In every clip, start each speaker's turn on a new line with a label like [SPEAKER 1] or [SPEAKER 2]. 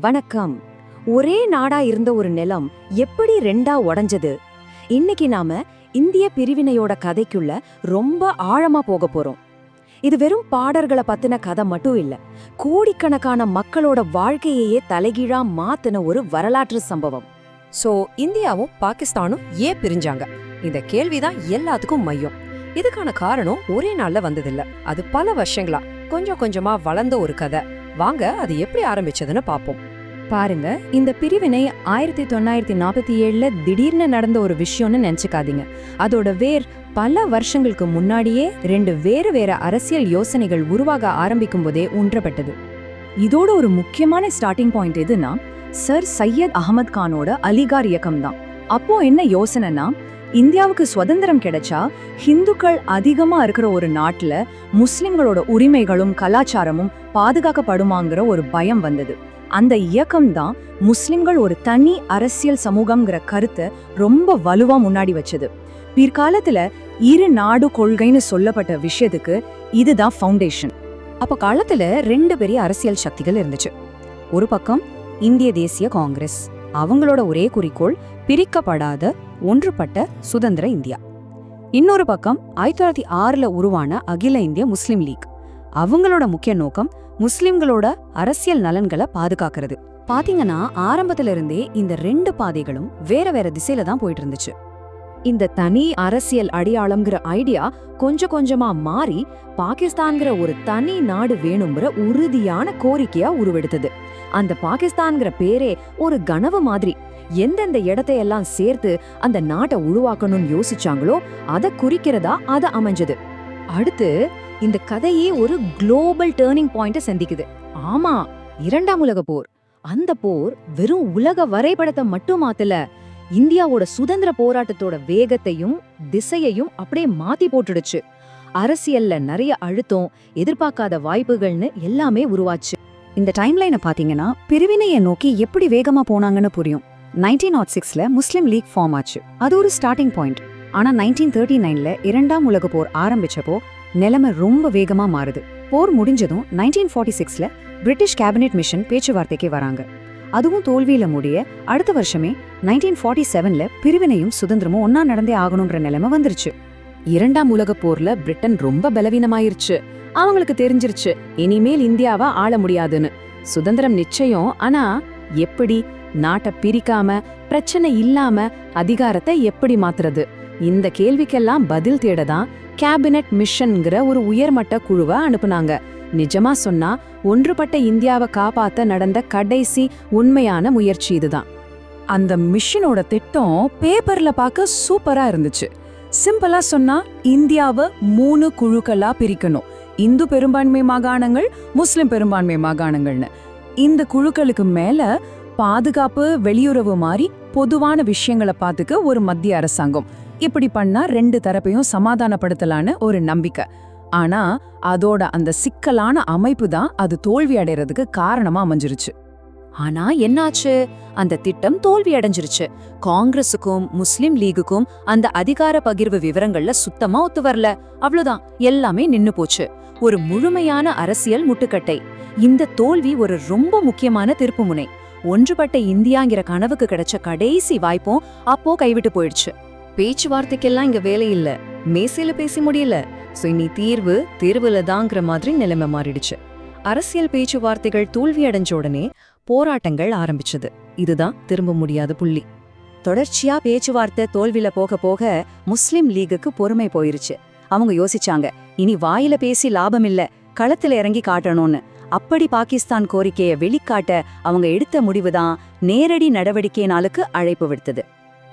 [SPEAKER 1] வணக்கம். ஒரே நாடா இருந்த ஒரு நிலம் எப்படி ரெண்டா உடைஞ்சது? இன்னைக்கு நாம இந்திய பிரிவினையோட கதைக்குள்ள ரொம்ப ஆழமா போக போறோம். இது வெறும் பாடர்களை பத்தின கதை மட்டும் இல்ல கோடிக்கணக்கான மக்களோட வாழ்க்கையையே தலைகீழா மாத்தின ஒரு வரலாற்று சம்பவம்.
[SPEAKER 2] சோ இந்தியாவும் பாகிஸ்தானும் ஏன் பிரிஞ்சாங்க? இந்த கேள்விதான் எல்லாத்துக்கும் மையம். இதுக்கான காரணம் ஒரே நாள்ல வந்ததில்ல. அது பல வருஷங்களா கொஞ்சம் கொஞ்சமா வளர்ந்த ஒரு கதை. வாங்க அது எப்படி ஆரம்பிச்சதுன்னு பாப்போம்.
[SPEAKER 1] பாருங்க இந்த பிரிவினை ஆயிரத்தி தொள்ளாயிரத்தி நாற்பத்தி ஏழுல திடீர்னு நடந்த ஒரு விஷயம்னு நினைச்சுக்காதீங்க. அதோட வேர் பல வருஷங்களுக்கு முன்னாடியே ரெண்டு வேறு வேற அரசியல் யோசனைகள் உருவாக ஆரம்பிக்கும் போதே ஊன்றப்பட்டது. இதோட ஒரு முக்கியமான ஸ்டார்டிங் பாயிண்ட் எதுனா சர் சையத் அகமது கானோட அலிகார் இயக்கம் தான் அப்போ என்ன யோசனைனா இந்தியாவுக்கு சுதந்திரம் கிடைச்சா ஹிந்துக்கள் அதிகமா இருக்கிற ஒரு நாட்டுல முஸ்லிம்களோட உரிமைகளும் கலாச்சாரமும் பாதுகாக்கப்படுமாங்கிற ஒரு பயம் வந்தது. அந்த இயக்கம் தான் முஸ்லிம்கள் ஒரு தனி அரசியல் சமூகம்ங்கிற கருத்தை ரொம்ப வலுவா முன்னாடி வச்சது. பிற்காலத்துல இரு நாடு கொள்கைன்னு சொல்லப்பட்ட விஷயத்துக்கு இதுதான் ஃபவுண்டேஷன்
[SPEAKER 2] அப்ப காலத்துல ரெண்டு பெரிய அரசியல் சக்திகள் இருந்துச்சு. ஒரு பக்கம் இந்திய தேசிய காங்கிரஸ் அவங்களோட ஒரே குறிக்கோள் பிரிக்கப்படாத ஒன்றுபட்ட சுதந்திர இந்தியா. இன்னொரு பக்கம் ஆயிரத்தி தொள்ளாயிரத்தி ஆறுல உருவான அகில இந்திய முஸ்லிம் லீக் அவங்களோட முக்கிய நோக்கம் முஸ்லிம்களோட அரசியல் நலன்களை பாதுகாக்கிறது. பாத்தீங்கன்னா ஆரம்பத்துல இருந்தே இந்த ரெண்டு பாதைகளும் வேற வேற திசையில தான் போயிட்டு இருந்துச்சு
[SPEAKER 1] இந்த தனி அரசியல் அடையாளம்ங்கிற ஐடியா கொஞ்சம் கொஞ்சமா மாறி பாகிஸ்தான்கிற ஒரு தனி நாடு வேணுங்கிற உறுதியான கோரிக்கையா உருவெடுத்தது. அந்த பாகிஸ்தான்கிற பேரே ஒரு கனவு மாதிரி. எந்தெந்த இடத்தையெல்லாம் சேர்த்து அந்த நாட்டை உருவாக்கணும்னு யோசிச்சாங்களோ அதை குறிக்கிறதா அதை அமைஞ்சது. அடுத்து இந்த கதையே ஒரு குளோபல் டேர்னிங் பாயிண்ட சந்திக்குது. ஆமா இரண்டாம் உலக போர். அந்த போர் வெறும் உலக வரைபடத்தை மட்டும் மாத்தல இந்தியாவோட சுதந்திர போராட்டத்தோட வேகத்தையும் திசையையும் அப்படியே மாத்தி போட்டுடுச்சு. அரசியல்ல நிறைய அழுத்தம் எதிர்பார்க்காத வாய்ப்புகள்னு எல்லாமே உருவாச்சு.
[SPEAKER 2] இந்த டைம்லைனை பாத்தீங்கன்னா பிரிவினையை நோக்கி எப்படி வேகமா போனாங்கன்னு புரியும். நைன்டீன் நாட் சிக்ஸ்ல முஸ்லிம் லீக் ஃபார்ம் ஆச்சு. அது ஒரு ஸ்டார்டிங் பாயிண்ட் ஆனா நைன்டீன் தேர்ட்டி நைன்ல இரண்டாம் உலக போர் ஆரம்பிச்சப்போ நிலைமை ரொம்ப வேகமா மாறுது. போர் முடிஞ்சதும் நைன்டீன் ஃபார்ட்டி சிக்ஸ்ல பிரிட்டிஷ் கேபினெட் மிஷன் பேச்சுவார்த்தைக்கு வராங்க. அதுவும் தோல்வியில முடிய அடுத்த வருஷமே நைன்டீன் ஃபார்ட்டி செவன்ல பிரிவினையும் சுதந்திரமும் ஒன்னா நடந்தே ஆகணும்ன்ற நிலைமை வந்துருச்சு.
[SPEAKER 1] இரண்டாம் உலக போர்ல பிரிட்டன் ரொம்ப பலவீனமாயிருச்சு. அவங்களுக்கு தெரிஞ்சிருச்சு இனிமேல் இந்தியாவை ஆள முடியாதுன்னு. சுதந்திரம் நிச்சயம் ஆனா எப்படி? நாட்டை பிரிக்காம பிரச்சனை இல்லாம அதிகாரத்தை எப்படி மாத்துறது? இந்த கேள்விக்கெல்லாம் பதில் தேடதான் கேபினெட் மிஷன்ங்கிற ஒரு உயர்மட்ட குழுவை அனுப்புனாங்க. நிஜமா சொன்னா ஒன்றுபட்ட இந்தியாவை காப்பாத்த நடந்த கடைசி உண்மையான முயற்சி இதுதான்.
[SPEAKER 3] அந்த மிஷினோட திட்டம் பேப்பர்ல பார்க்க சூப்பரா இருந்துச்சு. சிம்பிளா சொன்னா இந்தியாவை மூணு குழுக்களா பிரிக்கணும். இந்து பெரும்பான்மை மாகாணங்கள் முஸ்லிம் பெரும்பான்மை மாகாணங்கள்னு. இந்த குழுக்களுக்கு மேல பாதுகாப்பு வெளியுறவு மாதிரி பொதுவான விஷயங்களை பார்த்துக்க ஒரு மத்திய அரசாங்கம். இப்படி பண்ணா ரெண்டு தரப்பையும் சமாதானப்படுத்தலான்னு ஒரு நம்பிக்கை. ஆனா அதோட அந்த சிக்கலான அமைப்பு தான் அது தோல்வி அடைறதுக்கு காரணமா அமைஞ்சிருச்சு.
[SPEAKER 1] ஆனா என்னாச்சு? அந்த திட்டம் தோல்வி அடைஞ்சிருச்சு. காங்கிரஸுக்கும் முஸ்லிம் லீகுக்கும் அந்த அதிகார பகிர்வு விவரங்கள்ல சுத்தமா ஒத்து வரல. அவ்வளவுதான். எல்லாமே நின்னு போச்சு. ஒரு முழுமையான அரசியல் முட்டுக்கட்டை. இந்த தோல்வி ஒரு ரொம்ப முக்கியமான திருப்புமுனை ஒன்றுபட்ட இந்தியாங்கிற கனவுக்கு கிடைச்ச கடைசி வாய்ப்பும் அப்போ கைவிட்டு போயிடுச்சு. பேச்சுவார்த்தைக்கெல்லாம் இங்க வேலை இல்ல. மேசையில பேசி முடியல. சோ இனி தீர்வு தேர்வுல தாங்கிற மாதிரி நிலைமை மாறிடுச்சு. அரசியல் பேச்சுவார்த்தைகள் தோல்வி அடைஞ்ச உடனே போராட்டங்கள் ஆரம்பிச்சது. இதுதான் திரும்ப முடியாத புள்ளி. தொடர்ச்சியா பேச்சுவார்த்தை தோல்வியில போக போக முஸ்லிம் லீகுக்கு பொறுமை போயிருச்சு. அவங்க யோசிச்சாங்க இனி வாயில பேசி லாபம் இல்ல களத்துல இறங்கி காட்டணும்னு. அப்படி பாகிஸ்தான் கோரிக்கையை வெளிக்காட்ட அவங்க எடுத்த முடிவுதான் நேரடி நடவடிக்கை நாளுக்கு அழைப்பு விடுத்தது.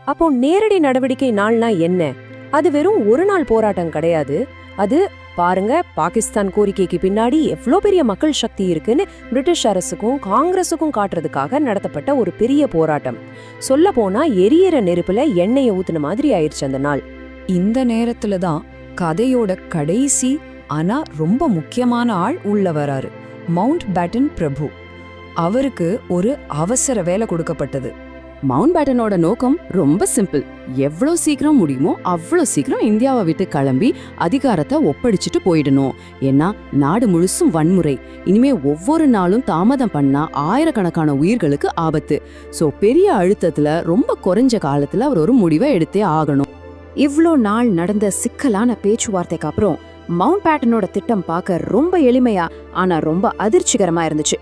[SPEAKER 2] அப்போ நேரடி நடவடிக்கை நாள்னா என்ன? அது வெறும் ஒரு நாள் போராட்டம் கிடையாது. அது பாருங்க பாகிஸ்தான் கோரிக்கைக்கு பின்னாடி எவ்வளோ பெரிய மக்கள் சக்தி இருக்குன்னு பிரிட்டிஷ் அரசுக்கும் காங்கிரஸுக்கும் காட்டுறதுக்காக நடத்தப்பட்ட ஒரு பெரிய போராட்டம். சொல்ல போனா எரியற நெருப்புல எண்ணெயை ஊத்துன மாதிரி ஆயிடுச்சு அந்த நாள்.
[SPEAKER 3] இந்த நேரத்துல தான் கதையோட கடைசி ஆனா ரொம்ப முக்கியமான ஆள் உள்ள வராரு மவுண்ட் பேட்டன் பிரபு. அவருக்கு ஒரு அவசர வேலை கொடுக்கப்பட்டது.
[SPEAKER 4] மவுண்ட் பேட்டனோட நோக்கம் ரொம்ப சிம்பிள் எவ்வளோ சீக்கிரம் முடியுமோ அவ்வளோ சீக்கிரம் இந்தியாவை விட்டு கிளம்பி அதிகாரத்தை ஒப்படைச்சிட்டு போயிடணும். ஏன்னா நாடு முழுசும் வன்முறை. இனிமே ஒவ்வொரு நாளும் தாமதம் பண்ணா ஆயிரக்கணக்கான உயிர்களுக்கு ஆபத்து. ஸோ பெரிய அழுத்தத்தில் ரொம்ப குறைஞ்ச காலத்தில் அவர் ஒரு முடிவை எடுத்தே ஆகணும்.
[SPEAKER 2] இவ்வளோ நாள் நடந்த சிக்கலான பேச்சுவார்த்தைக்கு அப்புறம் மவுண்ட் பேட்டனோட திட்டம் பார்க்க ரொம்ப எளிமையா ஆனா ரொம்ப அதிர்ச்சிகரமா இருந்துச்சு.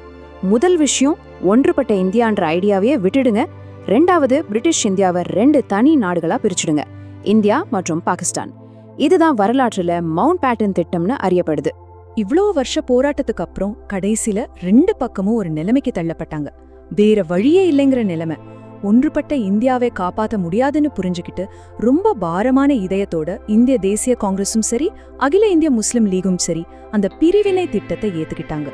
[SPEAKER 2] முதல் விஷயம் ஒன்றுபட்ட இந்தியான்ற ஐடியாவையே விட்டுடுங்க. ரெண்டாவது பிரிட்டிஷ் இந்தியாவை ரெண்டு தனி நாடுகளா பிரிச்சுடுங்க. இந்தியா மற்றும் பாகிஸ்தான். இதுதான் வரலாற்றுல மவுண்ட் பேட்டன் திட்டம்னு அறியப்படுது.
[SPEAKER 5] இவ்ளோ வருஷ போராட்டத்துக்கு அப்புறம் கடைசில ரெண்டு பக்கமும் ஒரு நிலைமைக்கு தள்ளப்பட்டாங்க. வேற வழியே இல்லைங்கிற நிலைமை. ஒன்றுபட்ட இந்தியாவை காப்பாத்த முடியாதுன்னு புரிஞ்சுக்கிட்டு ரொம்ப பாரமான இதயத்தோட இந்திய தேசிய காங்கிரஸும் சரி அகில இந்திய முஸ்லிம் லீகும் சரி அந்த பிரிவினை திட்டத்தை ஏத்துக்கிட்டாங்க.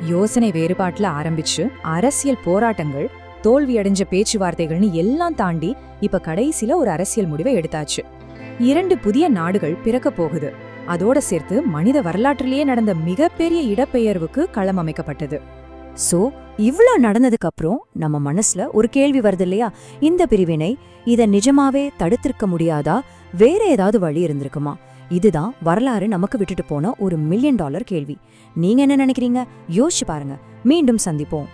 [SPEAKER 2] யோசனை வேறுபாட்டுல ஆரம்பிச்சு அரசியல் போராட்டங்கள் தோல்வியடைஞ்ச பேச்சுவார்த்தைகள்னு எல்லாம் தாண்டி இப்ப கடைசில ஒரு அரசியல் முடிவை எடுத்தாச்சு. இரண்டு புதிய நாடுகள் பிறக்க போகுது. அதோட சேர்த்து மனித வரலாற்றிலேயே நடந்த மிகப்பெரிய இடப்பெயர்வுக்கு களம் அமைக்கப்பட்டது. சோ இவ்ளோ நடந்ததுக்கு அப்புறம் நம்ம மனசுல ஒரு கேள்வி வருது இல்லையா? இந்த பிரிவினை இத நிஜமாவே தடுத்திருக்க முடியாதா? வேற ஏதாவது வழி இருந்திருக்குமா? இதுதான் வரலாறு நமக்கு விட்டுட்டு போன ஒரு மில்லியன் டாலர் கேள்வி. நீங்க என்ன நினைக்கிறீங்க? யோசிச்சு பாருங்க. மீண்டும் சந்திப்போம்.